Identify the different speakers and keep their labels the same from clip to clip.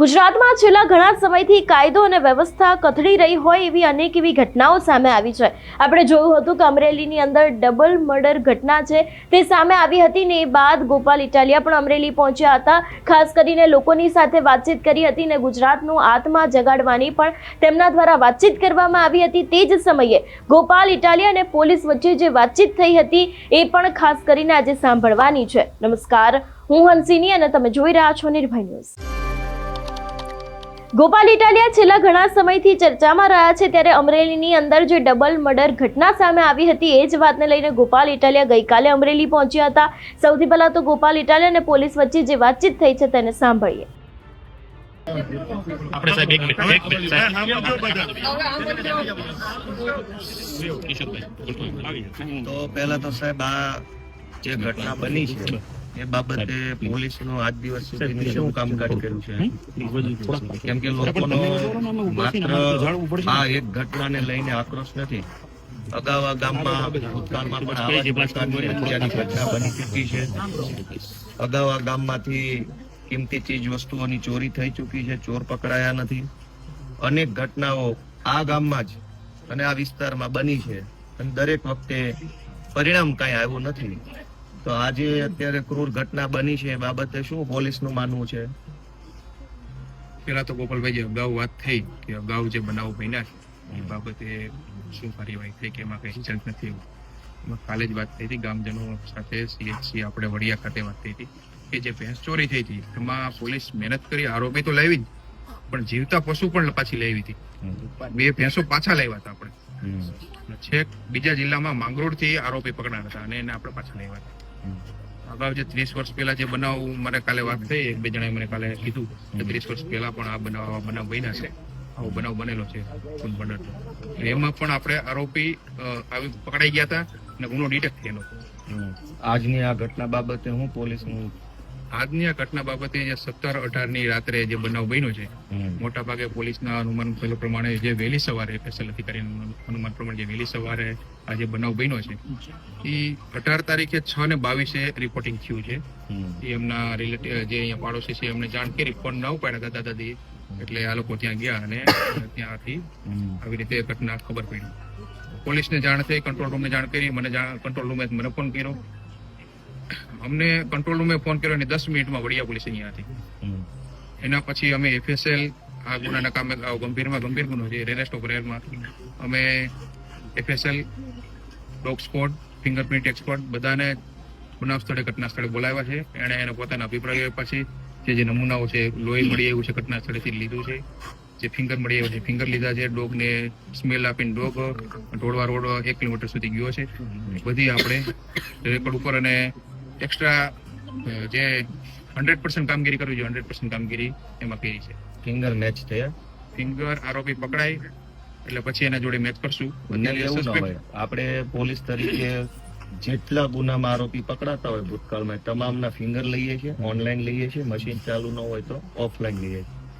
Speaker 1: ગુજરાતમાં છેલ્લા ઘણા સમયથી કાયદો અને વ્યવસ્થા કથળી રહી હોય એવી અનેક એવી ઘટનાઓ સામે આવી છે. આપણે જોયું હતું કે અમરેલીની અંદર ડબલ મર્ડર ઘટના છે. તે સામે આવી હતી ને એ બાદ ગોપાલ ઇટાલિયા પણ અમરેલી પહોંચ્યા હતા. ખાસ કરીને લોકોની સાથે વાતચીત કરી હતી ને ગુજરાતનું આત્મા જગાડવાની પણ તેમના દ્વારા વાતચીત કરવામાં આવી હતી. તે જ સમયે ગોપાલ ઇટાલિયા અને પોલીસ વચ્ચે જે વાતચીત થઈ હતી એ પણ ખાસ કરીને આજે સાંભળવાની છે. નમસ્કાર, હું હંસિની અને તમે જોઈ રહ્યા છો નિર્ભય ન્યૂઝ. ગોપાલ ઇટાલિયા છેલ્લા ઘણા સમયથી ચર્ચામાં રહ્યા છે ત્યારે અમરેલીની અંદર જે ડબલ મર્ડર ઘટના સામે આવી હતી એ જ વાતને લઈને ગોપાલ ઇટાલિયા ગઈકાલે અમરેલી પહોંચ્યા હતા. સૌથી પહેલા તો ગોપાલ ઇટાલિયા અને પોલીસ વચ્ચે જે વાતચીત થઈ છે તેને સાંભળીએ.
Speaker 2: આપણે સાહેબ એક મિનિટ એક મિનિટ સાહેબ.
Speaker 3: તો પહેલા તો સાહેબ આ જે ઘટના બની છે એ બાબતે પોલીસનો આજ દિવસ સુધી શું કામકાજ કર્યું છે? કેમ કે લોકોનો માત્ર આ એક ઘટનાને લઈને આક્રોશ નથી. અગાઉ ગામમાં ભૂતકાળમાં પણ આવા જ પ્રકારની હત્યાની ઘટના બની ચૂકી છે. અગાઉ ગામમાંથી કિંમતી ચીજ વસ્તુઓની ચોરી થઈ ચૂકી છે ચોર પકડાયા નથી. અનેક ઘટનાઓ આ ગામમાં જ અને આ વિસ્તારમાં બની છે. અને દરેક વખતે પરિણામ કાંઈ આવ્યું નથી. તો આજે અત્યારે ક્રૂર ઘટના બની છે એ બાબતે શું પોલીસનું માનવું છે?
Speaker 4: પેલા તો ગોપાલભાઈ જે અગાઉ વાત થઈ કે અગાઉ જે બનાવ બન્યા છે એ બાબતે શું કાર્યવાહી થઈ કે એમાં કઈ રિઝલ્ટ નથી આવ્યું એમાં કાલે જ વાત થઈ હતી ગામજનો સાથે સીએચસી આપણે વડિયા ખાતે વાત થઈ હતી કે જે ભેંસ ચોરી થઈ હતી એમાં પોલીસ મહેનત કરી આરોપી તો લાવી જ પણ જીવતા પશુ પણ પાછી લાવી હતી. બે ભેંસો પાછા લાવ્યા હતા આપણે. છેક બીજા જિલ્લામાં માંગરોળથી આરોપી પકડાયા હતા અને એને આપણે પાછા લાવ્યા હતા. અગાઉ જે ત્રીસ વર્ષ પહેલા જે બનાવ મને કાલે વાત થઈ એક બે જણાએ મને કાલે કીધું કે ત્રીસ વર્ષ પહેલા પણ આ બનાવ બનાવ બન્યા છે. આવો બનાવ બનેલો છે ખૂન મર્ડરનો. એમાં પણ આપણે આરોપી આવી પકડાઈ ગયા હતા અને ગુનો ડિટેક્ટ થયેલો.
Speaker 3: આજની આ ઘટના બાબતે હું પોલીસનું
Speaker 4: આજની આ ઘટના બાબતે જે સત્તર અઢારની રાત્રે જે બનાવ બન્યો છે મોટા ભાગે પોલીસના અનુમાન પ્રમાણે જે વહેલી સવારે સ્પેશિયલ અધિકારીનું અનુમાન પ્રમાણે જે વહેલી સવારે આ જે બનાવ બન્યો છે એ અઢાર તારીખે છ ને બાવીસે રિપોર્ટિંગ થયું છે. એ એમના રિલેટિવ જે અહીંયા પાડોશી છે એમને જાણ કરી ફોન ના ઉપાડ્યા દાદા દાદી એટલે આ લોકો ત્યાં ગયા અને ત્યાંથી આવી રીતે ઘટના ખબર પડી. પોલીસને જાણ થઈ કંટ્રોલ રૂમને જાણ કરી મને કંટ્રોલ રૂમે મને ફોન કર્યો. અમને કંટ્રોલ રૂમે ફોન કર્યો અને દસ મિનિટમાં વડિયા પોલીસ અહીંયા હતી. એના પછી અમે એફએસએલ આ ગુનાના કામે ગંભીરમાં ગંભીર ગુનો છે રેલવે સ્ટોપ રેરમાં. અમે FSL dog squad, fingerprint expert બધાને બનાવ સ્થળે, ઘટના સ્થળે બોલાવ્યા છે. એણે એનો પોતાના અભિપ્રાયો પછી જે જે નમૂનાઓ છે, લોહી મળી આવ્યું છે, ઘટના સ્થળેથી લીધું છે. જે ફિંગર મળી આવ્યું છે, ફિંગર લીધા છે, ડોગને સ્મેલ આપીને ડોગ ઢોળવા રોડ એક કિલોમીટર સુધી ગયો છે. બધી આપણે રેકોર્ડ ઉપર અને એક્સ્ટ્રા જે હંડ્રેડ પર્સન્ટ કામગીરી કરવી જોઈએ હંડ્રેડ પર્સન્ટ કામગીરી એમાં કરી છે.
Speaker 3: ફિંગર મેચ થયા
Speaker 4: ફિંગર આરોપી પકડાય એટલે પછી એના જોડે મેચ કરશું.
Speaker 3: આપણે પોલીસ તરીકે જેટલા ગુનામાં આરોપી પકડાતા હોય ભૂતકાળમાં તમામના ફિંગર લઈએ છીએ ઓનલાઈન લઈએ છીએ મશીન ચાલુ ન હોય તો ઓફલાઈન લઈએ છીએ.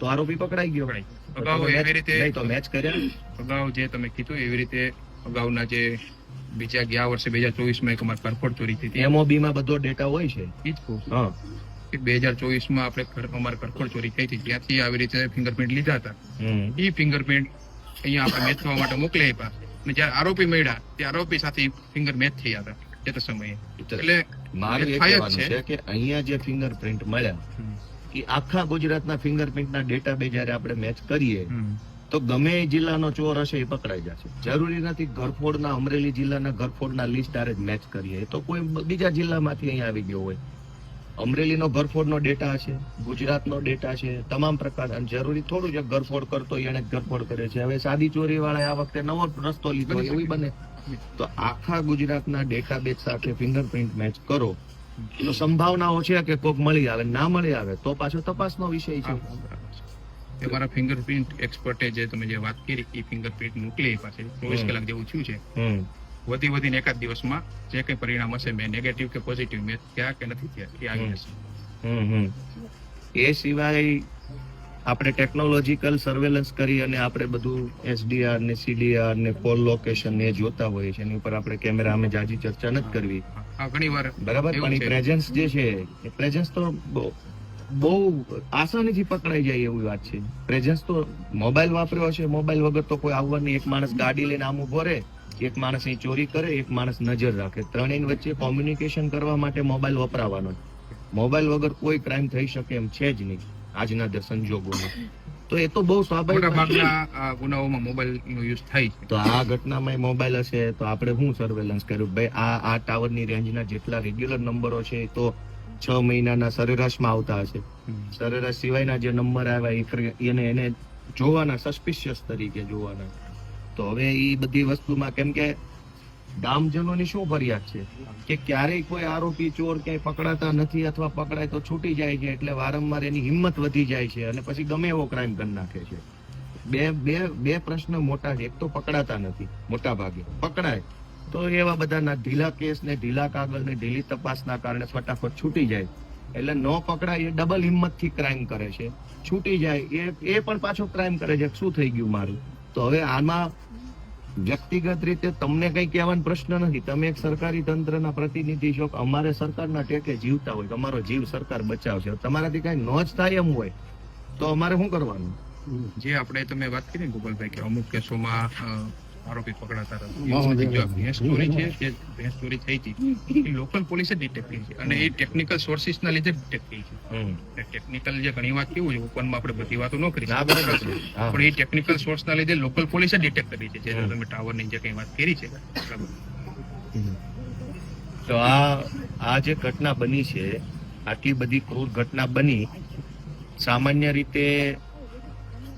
Speaker 3: તો આરોપી પકડાઈ ગયો.
Speaker 4: અગાઉ એવી રીતે
Speaker 3: નહીં તો મેચ કર્યા?
Speaker 4: અગાઉ જે તમે કીધું એવી રીતે અગાઉના જે બીજા ગયા વર્ષે બે હજાર ચોવીસમાં એક અમારે કરફોડ ચોરી થઈ
Speaker 3: એમઓબી માં બધો ડેટા હોય છે.
Speaker 4: ઈ જ કહું
Speaker 3: હા.
Speaker 4: બે હજાર ચોવીસમાં આપણે અમારે કરફોડ ચોરી થઈ હતી. ત્યાંથી આવી રીતે ફિંગરપ્રિન્ટ લીધા હતા. એ ફિંગરપ્રિન્ટ અહીંયા આપણે મેચ થવા માટે મોકલી આપ્યા. અને જ્યારે આરોપી મળ્યા તે આરોપી સાથે ફિંગર મેચ થયા હતા તે તો સમયે. એટલે
Speaker 3: મારું એ કહેવાનું.
Speaker 4: છે.
Speaker 3: કે અહીંયા જે ફિંગરપ્રિન્ટ મળ્યા એ આખા ગુજરાતના ફિંગરપ્રિન્ટના ડેટાબેઝ જયારે આપણે મેચ કરીએ તો ગમે જિલ્લાનો ચોર હશે એ પકડાઈ જશે. જરૂરી નથી ગરફોડના અમરેલી જિલ્લાના ગરફોડના લિસ્ટ આરે જ મેચ કરીએ. તો કોઈ બીજા જિલ્લામાંથી અહીંયા આવી ગયો હોય. અમરેલીનો ગરફોડનો ડેટા છે ગુજરાતનો ડેટા છે તમામ પ્રકાર અને જરૂરી થોડું છે ગરફોડ કરતો એને જ ગરફોડ કરે છે. હવે સાદી ચોરી વાળા આ વખતે નવો રસ્તો લીધો એવું બને. તો આખા ગુજરાતના ડેટાબેઝ સાથે ફિંગરપ્રિન્ટ મેચ કરો. તો સંભાવનાઓ છે કે કોક મળી આવે ના મળી આવે તો પાછો તપાસનો વિષય છે.
Speaker 4: મારા ફિંગરપ્રિન્ટ એક્સપર્ટે જે તમે જે વાત કરી એ ફિંગરપ્રિન્ટ મોકલી એ પાસે ચોવીસ કલાક જેવું થયું છે. વધી વધીને એકાદ દિવસમાં જે કંઈ પરિણામ હશે મેં નેગેટિવ કે પોઝિટિવ મેં થયા કે નથી થયા એ આવી જશે
Speaker 3: એ સિવાય આપણે ટેકનોલોજીકલ સર્વેલન્સ કરી અને આપણે બધું એસડીઆર ને સીડીઆર ને કોલ લોકેશન ને જોતા હોઈએ છીએ. એની ઉપર આપણે કેમેરા અમે જાજી ચર્ચા નથી કરવી.
Speaker 4: ઘણી વાર
Speaker 3: બરાબર? પણ પ્રેઝન્સ જે છે એ પ્રેઝન્સ તો બહુ- બહુ આસાનીથી પકડાઈ જાય એવી વાત છે. પ્રેઝન્સ તો મોબાઈલ વાપર્યો છે મોબાઈલ વગર તો કોઈ આવવાની એક માણસ ગાડી લઈને આમ ઊભો રહે એક માણસ અહીં ચોરી કરે એક માણસ નજર રાખે. ત્રણેય વચ્ચે કોમ્યુનિકેશન કરવા માટે મોબાઈલ વપરાવાનો મોબાઈલ વગર કોઈ ક્રાઇમ થઈ શકે એમ છે જ નહીં. આજના સંજોગોમાં તો એ તો બહુ સ્વાભાવિક
Speaker 4: ગુનાઓમાં મોબાઈલનો યુઝ થાય છે.
Speaker 3: તો આ ઘટનામાં મોબાઈલ હશે તો આપણે શું સર્વેલન્સ કર્યું? ભાઈ આ આ ટાવરની રેન્જના જેટલા રેગ્યુલર નંબરો છે એ તો છ મહિનાના સરેરાશમાં આવતા હશે. સરેરાશ સિવાયના જે નંબર આવ્યા એને એને જોવાના સસ્પિશિયસ તરીકે જોવાના. તો હવે એ બધી વસ્તુમાં કેમ કે ગામજનોની શું ફરિયાદ છે? કે ક્યારેય કોઈ આરોપી ચોર ક્યાંય પકડાતા નથી અથવા પકડાય તો છૂટી જાય છે એટલે વારંવાર એની હિંમત વધી જાય છે અને પછી ગમે એવો ક્રાઇમ કરી નાખે છે. બે બે બે પ્રશ્ન મોટા છે. એક તો પકડાતા નથી, મોટા ભાગે. પકડાય. તો એવા બધાના ઢીલા કેસ ને ઢીલા કાગળ ને ઢીલી તપાસના કારણે ફટાફટ છૂટી જાય. એટલે ન પકડાય એ ડબલ હિંમતથી ક્રાઇમ કરે છે. છૂટી જાય. એ એ પણ પાછો ક્રાઇમ કરે છે. શું થઈ ગયું મારું? તો હવે આમાં વ્યક્તિગત રીતે તમને કઈ કહેવાનો પ્રશ્ન નથી. તમે એક સરકારી તંત્રના પ્રતિનિધિ છો, અમારે સરકારના ટેકે જીવતા હોય, તમારો જીવ સરકાર બચાવશે. તમારાથી કઈ ન જ થાય એમ હોય, તો અમારે શું કરવાનું?
Speaker 4: જે આપણે તમે વાત કરી ગોપાલભાઈ, કે અમુક કેસોમાં આરોપી પકડાતા હતા. ચોરી છે જે ભેંસ ચોરી થઈ હતી એ લોકલ પોલીસે ડિટેક્ટ કરી છે. અને એ ટેકનિકલ સોર્સિસના લીધે ડિટેક્ટ કરી છે. ટેકનિકલ જે ઘણી વાત કેવું છે ઓપનમાં આપણે બધી વાતો ન કરી
Speaker 3: ના.
Speaker 4: પણ એ ટેકનિકલ સોર્સના લીધે લોકલ પોલીસે ડિટેક્ટ કરી છે જે. તમે ટાવરની જે કઈ વાત કરી છે. બરાબર.
Speaker 3: તો આ આ જે ઘટના બની છે આટલી બધી ક્રૂર ઘટના બની સામાન્ય રીતે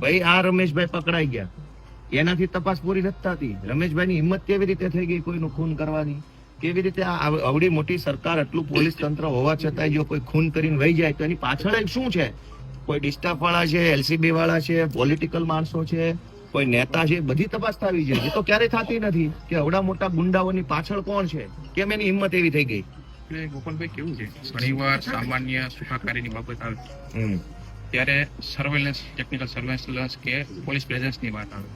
Speaker 3: ભાઈ આ રમેશભાઈ પકડાઈ ગયા. એનાથી તપાસ પૂરી નથી થતી. રમેશભાઈની હિંમત કેવી રીતે થઈ ગઈ કોઈનું ખૂન કરવાની? કેવી રીતે આ આવડી મોટી સરકાર આટલું પોલીસ તંત્ર હોવા છતાંય જો કોઈ ખૂન કરીને વહી જાય તો એની પાછળ શું છે? કોઈ ડિસ્ટાફ વાળા છે એલસીબી વાળા છે પોલિટિકલ માણસો છે કોઈ નેતા છે બધી તપાસ થવી છે એ તો ક્યારેય થતી નથી કે અવડા મોટા ગુંડાઓની પાછળ કોણ છે? કેમ એની હિંમત એવી થઈ ગઈ?
Speaker 4: ગોપાલભાઈ કેવું છે? ઘણીવાર સામાન્ય સુખાકારીની બાબત આવે. ત્યારે સર્વેલન્સ ટેકનિકલ સર્વેલન્સ કે પોલીસ પ્રેઝન્સની વાત આવે.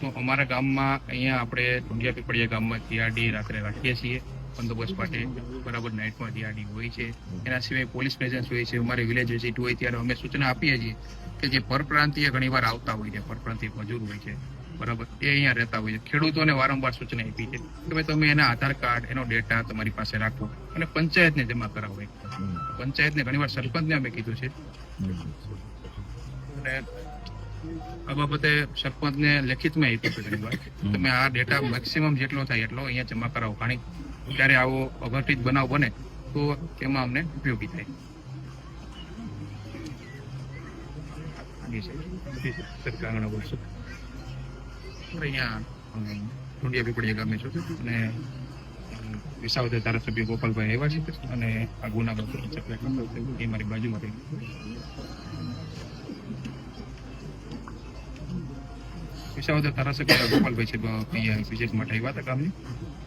Speaker 4: તો અમારા ગામમાં અહીંયા આપણે ઢુંડિયા પીપળિયા ગામમાં જીઆરડી રાત્રે રાખીએ છીએ. બંદોબસ્ત માટે બરાબર નાઇટમાં જીઆરડી હોય છે. એના સિવાય પોલીસ પ્રેઝન્સ હોય છે. અમારે વિલેજ વિઝિટ હોય ત્યારે અમે સૂચના આપીએ છીએ કે જે પરપ્રાંતીય ઘણીવાર આવતા હોય છે. પરપ્રાંતીય મજૂર હોય છે. બરાબર. એ અહીંયા રહેતા હોય છે. ખેડૂતોને વારંવાર સૂચના આપી છે કે ભાઈ તમે એના આધાર કાર્ડ એનો ડેટા તમારી પાસે રાખો અને પંચાયતને જમા કરાવો. પંચાયતને ઘણીવાર સરપંચને અમે કીધું છે. આ બાબતે સરપંચને લેખિતમાં આપ્યું છે ઘણીવાર તમે આ ડેટા મેક્સિમમ જેટલો થાય એટલો અહીંયા જમા કરાવો પાણી ત્યારે આવો અઘટિત બનાવ બને, તો તેમાં અમને ઉપયોગી થાય જી સર. જી સર. સરકાર ઘણા વર્ષો. અહીંયા ઢુંડિયા પીપળીયા ગામે છું અને વિસાવદર ધારાસભ્ય ગોપાલભાઈ આવ્યા છે અને આ ગુના બાબતે ચર્ચા કરતા હતા. એ મારી બાજુમાં રહી વિસાવદર ધારાસભ્ય ગોપાલભાઈ છે વિજેટ માટે આવ્યા હતા ગામની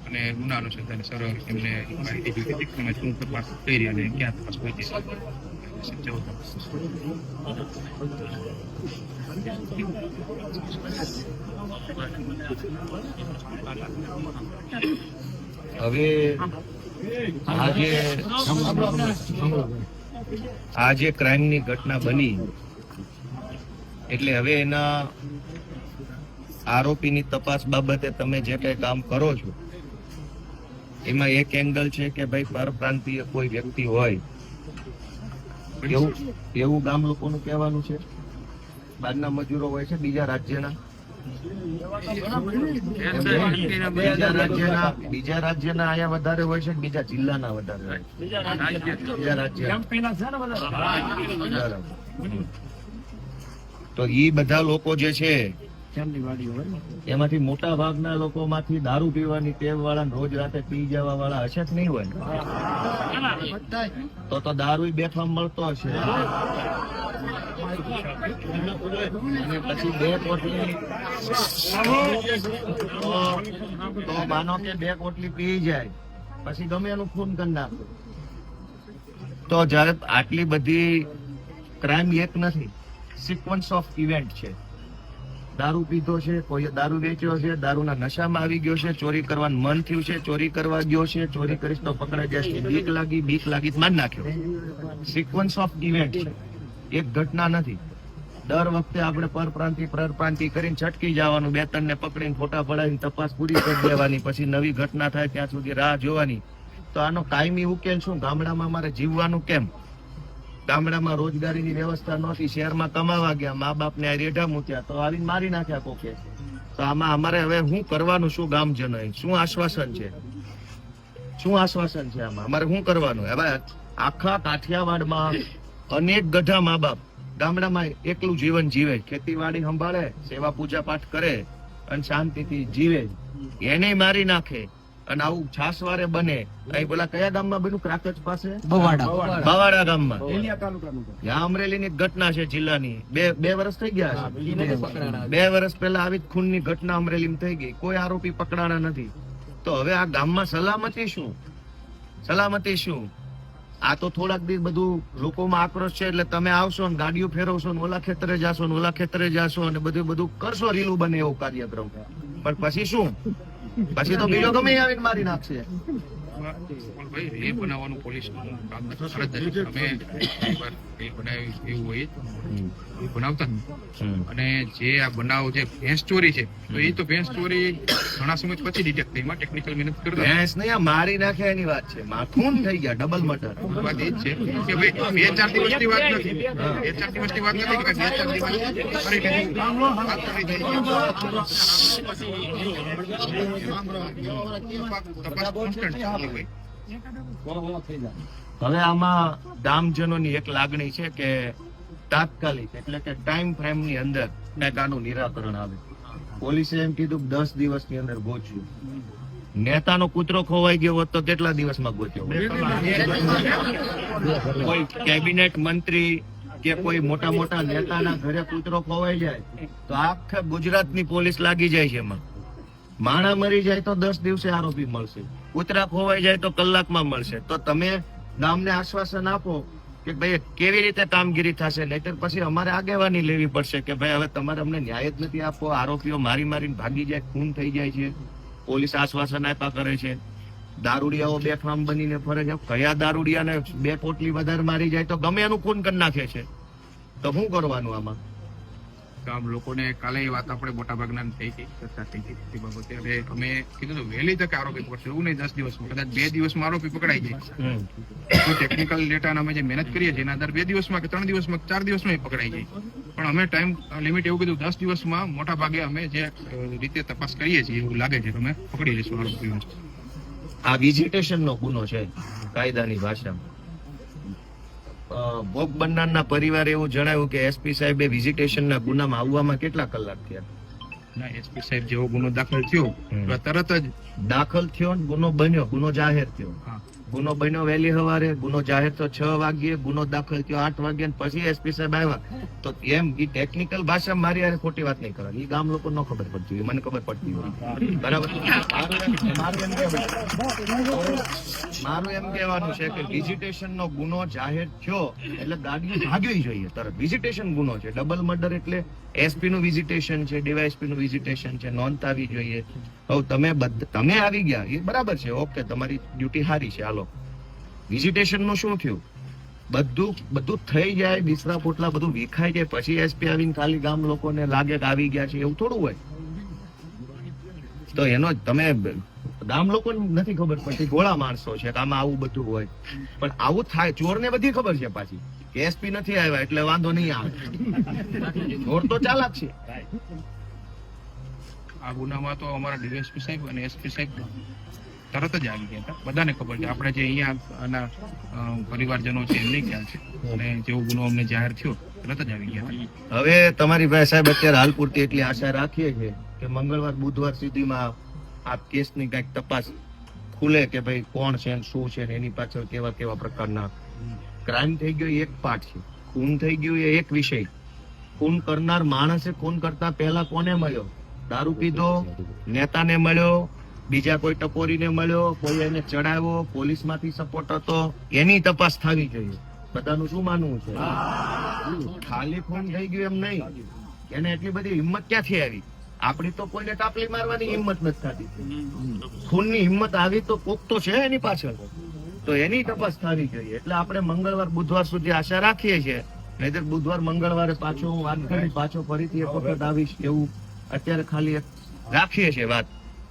Speaker 4: અને ગુના અનુસંધાને સર એમને માહિતી જોઈતી હતી તમે શું તપાસ કરી અને ક્યાં તપાસ પહોંચી તપાસ.
Speaker 3: હવે આજે આજે ક્રાઇમની ઘટના બની. એટલે હવે એના આરોપીની તપાસ બાબતે તમે જે કઈ કામ કરો છો, એમાં એક એંગલ છે કે ભાઈ પરપ્રાંતીય કોઈ વ્યક્તિ હોય. એવું એવું ગામ લોકોનું કહેવાનું છે. બહારના મજૂરો હોય છે, બીજા રાજ્યના. બીજા રાજ્યના અહીંયા વધારે હોય છે બીજા જિલ્લાના વધારે હોય બીજા રાજ્ય તો ઈ બધા લોકો જે છે એમાંથી મોટા ભાગના લોકોમાંથી દારૂ પીવાની ટેવ વાળા રોજ રાતે પી જવા વાળા હશે જ નહીં હોય? તો તો દારૂ બેઠવા મળતો હશે. અને પછી બે કોટલી તો- માનો કે બે કોટલી પી જાય પછી ગમે એનું ખૂન કરી નાખે તો જયારે આટલી બધી ક્રાઇમ એક નથી સિક્વન્સ ઓફ ઇવેન્ટ છે. દારૂ પીધો છે, કોઈ દારૂ વેચ્યો છે, દારૂના નશામાં આવી ગયો છે, ચોરી કરવાનું મન થયું છે, ચોરી કરવા ગયો છે, ચોરી કરીશ તો પકડાઈ જશે. બીક લાગી બીક લાગી જ માર નાખ્યો. સિક્વન્સ ઓફ ઇવેન્ટ છે. એક ઘટના નથી. દર વખતે આપણે પરપ્રાંતિ પરપ્રાંતિ કરીને છટકી જવાનું, બે ત્રણ ને પકડીને ફોટા પડાવીને તપાસ પૂરી કરી દેવાની, પછી નવી ઘટના થાય ત્યાં સુધી રાહ જોવાની. તો આનો કાયમી ઉકેલ શું? ગામડામાં મારે જીવવાનું કેમ? ગામડામાં રોજગારીની વ્યવસ્થા નહોતી, શહેરમાં કમાવા ગયા મા બાપને આ રેઢા મૂક્યા, તો આવીને મારી નાખ્યા કોકે? તો આમાં અમારે હવે શું કરવાનું શું ગામજનોએ? શું આશ્વાસન છે? શું આશ્વાસન છે આમાં? અમારે શું કરવાનું? હવે આખા કાઠિયાવાડમાં અનેક ગઢા મા બાપ ગામડામાં એકલું જીવન જીવે ખેતીવાડી સંભાળે સેવા પૂજા પાઠ કરે અને શાંતિથી જીવે. એને મારી નાખે અને આવું છાસવારે બને. અહીં બોલા કયા ગામમાં બન્યું? ક્રાકચ પાસે? બવાડા. ગામમાં. ત્યાં અમરેલીની ઘટના છે જિલ્લાની. બે બે વર્ષ થઈ ગયા છે. બે વર્ષ પહેલા આવી જ ખૂનની ઘટના અમરેલીમાં થઈ ગઈ. કોઈ આરોપી પકડાણા નથી. તો હવે આ ગામમાં સલામતી શું? સલામતી શું? આ તો થોડાક દિવસ બધું લોકોમાં આક્રોશ છે એટલે તમે આવશો ને ગાડીઓ ફેરવશો ને ઓલા ખેતરે જાશો ને ઓલા ખેતરે જાશો અને બધું બધું કરશો, રીલું બને એવો કાર્યક્રમ. પણ પછી શું? પછી તો બીજો ગમે આવીને મારી નાખશે.
Speaker 4: ભાઈ એ બનાવવાનું પોલીસનું કામ નથી. અમે એ બનાવ્યું એવું હોય એ બનાવતા અને જે આ બનાવ જે ભેંસ ચોરી છે તો એ તો ભેંસ ચોરી ઘણા સમય પછી ડિટેક્ટ થઈ. એમાં ટેકનિકલ મહેનત કરતા.
Speaker 3: ભેંસ નહીં આ મારી નાખે એની વાત છે. માથું થઈ ગયા ડબલ મટર
Speaker 4: વાત એ જ છે. કે ભાઈ બે ચાર દિવસની વાત નથી. બે ચાર દિવસની વાત નથી કે બે ચાર દિવસ ફરી વાત કરી. તપાસ.
Speaker 3: હવે આમાં ગામજનોની એક લાગણી છે કે તાત્કાલિક, એટલે કે ટાઈમ ફ્રેમની અંદર નેતાનું નિરાકરણ આવે. પોલીસે એમ કીધું દસ દિવસની અંદર ગોચ્યું નેતાનો કૂતરો ખોવાઈ ગયો હોત તો કેટલા દિવસમાં ગોત્યો કોઈ કેબિનેટ મંત્રી કે કોઈ મોટા મોટા નેતાના ઘરે કૂતરો ખોવાઈ જાય તો આખા ગુજરાતની પોલીસ લાગી જાય છે એમાં. માણા મરી જાય તો દસ દિવસે આરોપી મળશે. કૂતરા ખોવાઈ જાય તો કલાકમાં મળશે. તો તમે ગામને આશ્વાસન આપો કે ભાઈ કેવી રીતે કામગીરી થશે? નહીતર પછી અમારે આગેવાની લેવી પડશે કે ભાઈ, હવે તમારે અમને ન્યાય જ નથી આપવો. આરોપીઓ મારી મારીને ભાગી જાય, ખૂન થઈ જાય છે. પોલીસ આશ્વાસન આપ્યા કરે છે. દારૂડિયાઓ બેફામ બનીને ફરે છે. કયા દારૂડિયાને બે પોટલી વધારે મારી જાય તો ગમે એનું ખૂન કરી નાખે છે. તો શું કરવાનું આમાં?
Speaker 4: ગામ લોકોને કાલે એ વાત આપણે મોટા ભાગના થઈ ગઈ, ચર્ચા થઈ ગઈ તે બાબતે. હવે અમે કીધું તો, વહેલી તકે આરોપી પકડશે, એવું નહીં દસ દિવસમાં, કદાચ બે દિવસમાં આરોપી પકડાઈ જાય. તો ટેકનિકલ ડેટા અમે જે મહેનત કરીએ છીએ, એના આધારે બે દિવસમાં કે ત્રણ દિવસમાં ચાર દિવસમાં પકડાઈ જાય. પણ અમે ટાઈમ લિમિટ એવું કીધું, દસ દિવસમાં મોટા ભાગે અમે જે રીતે તપાસ કરીએ છીએ, એવું લાગે છે તમે પકડી લઈશું આરોપીઓ
Speaker 3: આ વિઝિટેશન નો ગુનો છે, કાયદાની ભાષામાં. ભોગ બનનારના પરિવારે એવું જણાવ્યું કે એસપી સાહેબે વિઝિટેશન ના ગુનામાં આવવામાં કેટલા કલાક થયા?
Speaker 4: ના એસપી સાહેબ જેવો ગુનો દાખલ થયો તરત જ
Speaker 3: દાખલ થયો ગુનો બન્યો ગુનો જાહેર થયો. ગુનો બન્યો વહેલી સવારે, ગુનો જાહેર તો છ વાગ્યે, ગુનો દાખલ થયો આઠ વાગ્યે પછી એસપી સાહેબ આવ્યા. તો એમ એ ટેકનિકલ ભાષા મારી હારે ખોટી વાત નહીં કરવાની. એ ગામ લોકો ન ખબર પડતી હોય, મને ખબર પડતી હોય. બરાબર? મારું એમ કહેવાનું છે. કે વિઝિટેશન નો ગુનો જાહેર થયો એટલે ગાડીઓ ભાગવી જોઈએ તરત. વિઝિટેશન ગુનો છે. ડબલ મર્ડર એટલે એસપી નું વિઝિટેશન છે ડીવાયએસપી નું વિઝિટેશન છે નોંધ આવી જોઈએ. હવે, તમે તમે આવી ગયા. એ બરાબર છે. ઓકે, તમારી ડ્યુટી સારી છે. હાલો. વિઝિટેશનનું શું થયું? બધું બધું થઈ જાય, બિસરા પોટલા બધું વિખાઈ જાય, પછી એસપી આવીને ખાલી ગામ લોકોને લાગે કે આવી ગયા છે, એવું થોડું હોય. તો એનો તમે ગામ લોકોને નથી ખબર પડતી, ગોળા માણસો છે, કે આમાં આવું બધું હોય. પણ આવું થાય, ચોરને બધી ખબર છે પાછી. એસપી નથી આવ્યા એટલે વાંધો નહીં આવે. ચોર તો ચાલાક છે.
Speaker 4: આ ગુનામાં તો અમારા ડીએસપી સાહેબ અને એસપી સાહેબ તરત જ આવી ગયા હતા. બધાને ખબર છે. આપણે જે અહીંયા પરિવારજનો છે એમને ખ્યાલ છે. અને જેવો ગુનો અમને જાહેર થયો તરત જ આવી ગયા
Speaker 3: હવે તમારી પાસે સાહેબ અત્યારે હાલ પૂરતી એટલી આશા રાખીએ છીએ કે મંગળવાર બુધવાર સુધીમાં આ કેસની કંઈક તપાસ ખુલે કે ભાઈ કોણ છે શું છે એની પાછળ કેવા કેવા પ્રકારના ક્રાઇમ થઈ ગયો એક પાઠ છે. ખૂન થઈ ગયું એ એક વિષય. ખૂન કરનાર માણસે ખૂન કરતા પહેલા કોને મળ્યો? દારૂ પીધો, નેતાને મળ્યો, બીજા કોઈ ટપોરીને મળ્યો, કોઈ એને ચડાવ્યો, પોલીસમાંથી સપોર્ટ હતો. એની તપાસ થવી જોઈએ. બધાનું શું માનવું છે? ખાલી ખૂન થઈ ગયું એમ નહીં. એને એટલી બધી હિંમત ક્યાંથી આવી? આપણી તો કોઈને ટાપલી મારવાની હિંમત નથી થતી. ખૂનની હિંમત આવી તો કોક તો છે એની પાછળ. તો એની તપાસ થવી જોઈએ. એટલે આપણે મંગળવાર બુધવાર સુધી આશા રાખીએ છીએ. નહીતર બુધવાર મંગળવારે પાછો હું વાત કરી પાછો ફરીથી એક વખત આવીશ એવું અત્યારે ખાલી રાખીએ છીએ વાત.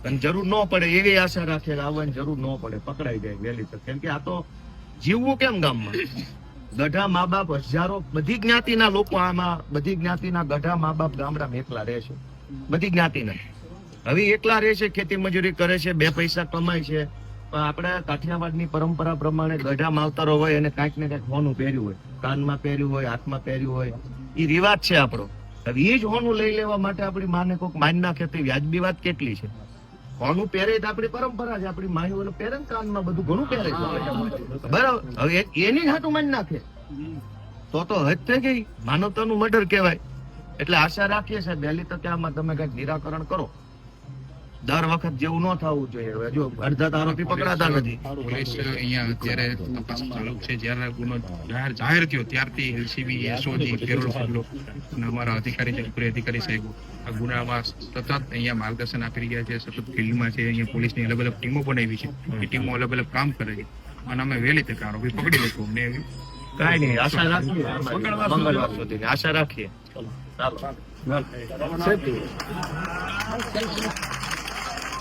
Speaker 3: અને જરૂર ન પડે એવી આશા રાખીએ આવવાની જરૂર ન પડે. પકડાઈ જાય વહેલી તક. કેમ કે આ તો જીવવું કેમ ગામમાં? ગઢા મા બાપ હજારો બધી જ્ઞાતિના લોકો આમાં બધી જ્ઞાતિના ગઢા મા બાપ ગામડામાં એકલા રહે છે. બધી જ્ઞાતિના હવે એકલા રહે છે ખેતી મજૂરી કરે છે બે પૈસા કમાય છે. આપણે કાઠિયાવાડની પરંપરા પ્રમાણે ગઢા માવતરો હોય અને કાંઈક ને કાંઈક હોનું પહેર્યું હોય. કાનમાં પહેર્યું હોય, હાથમાં પહેર્યું હોય. એ રિવાજ છે આપણો. હવે એ જ હોનું લઈ લેવા માટે આપણી માને કોઈક માન નાખે તો વ્યાજબી વાત કેટલી છે? હોનું પહેરે તો આપણી પરંપરા છે. આપણી માહીઓને પહેરે કાનમાં બધું ઘણું પહેરે બરાબર. હવે એની જ હાટું માન નાખે. તો તો હદ થઈ ગઈ. માનવતાનું મર્ડર કહેવાય. એટલે આશા રાખીએ છે વહેલી તકે આમાં તમે કંઈક નિરાકરણ કરો. દર વખત જેવું ન થવું જોઈએ. જો અડધા આરોપી પકડાતા નથી.
Speaker 4: પોલીસ અહીંયા અત્યારે તપાસ ચાલુ છે. જ્યારે ગુનો જાહેર જાહેર થયો ત્યારથી એલસીબી એસઓજી કેરોલ પગલો અને અમારા અધિકારી છે અધિકારી સાહેબ આ ગુનામાં સતત અહીંયા માર્ગદર્શન આપી રહ્યા છે. સતત ફિલ્ડમાં છે. અહીંયા પોલીસની અલગ અલગ ટીમો બનાવી છે. એ ટીમો અલગ અલગ કામ કરે છે. અને અમે વહેલી તકે આરોપી પકડી લઈશું. અમને એવી
Speaker 3: કઈ નહીં. આશા રાખીએ. મંગળવાર સુધી. આશા રાખીએ. ચાલો.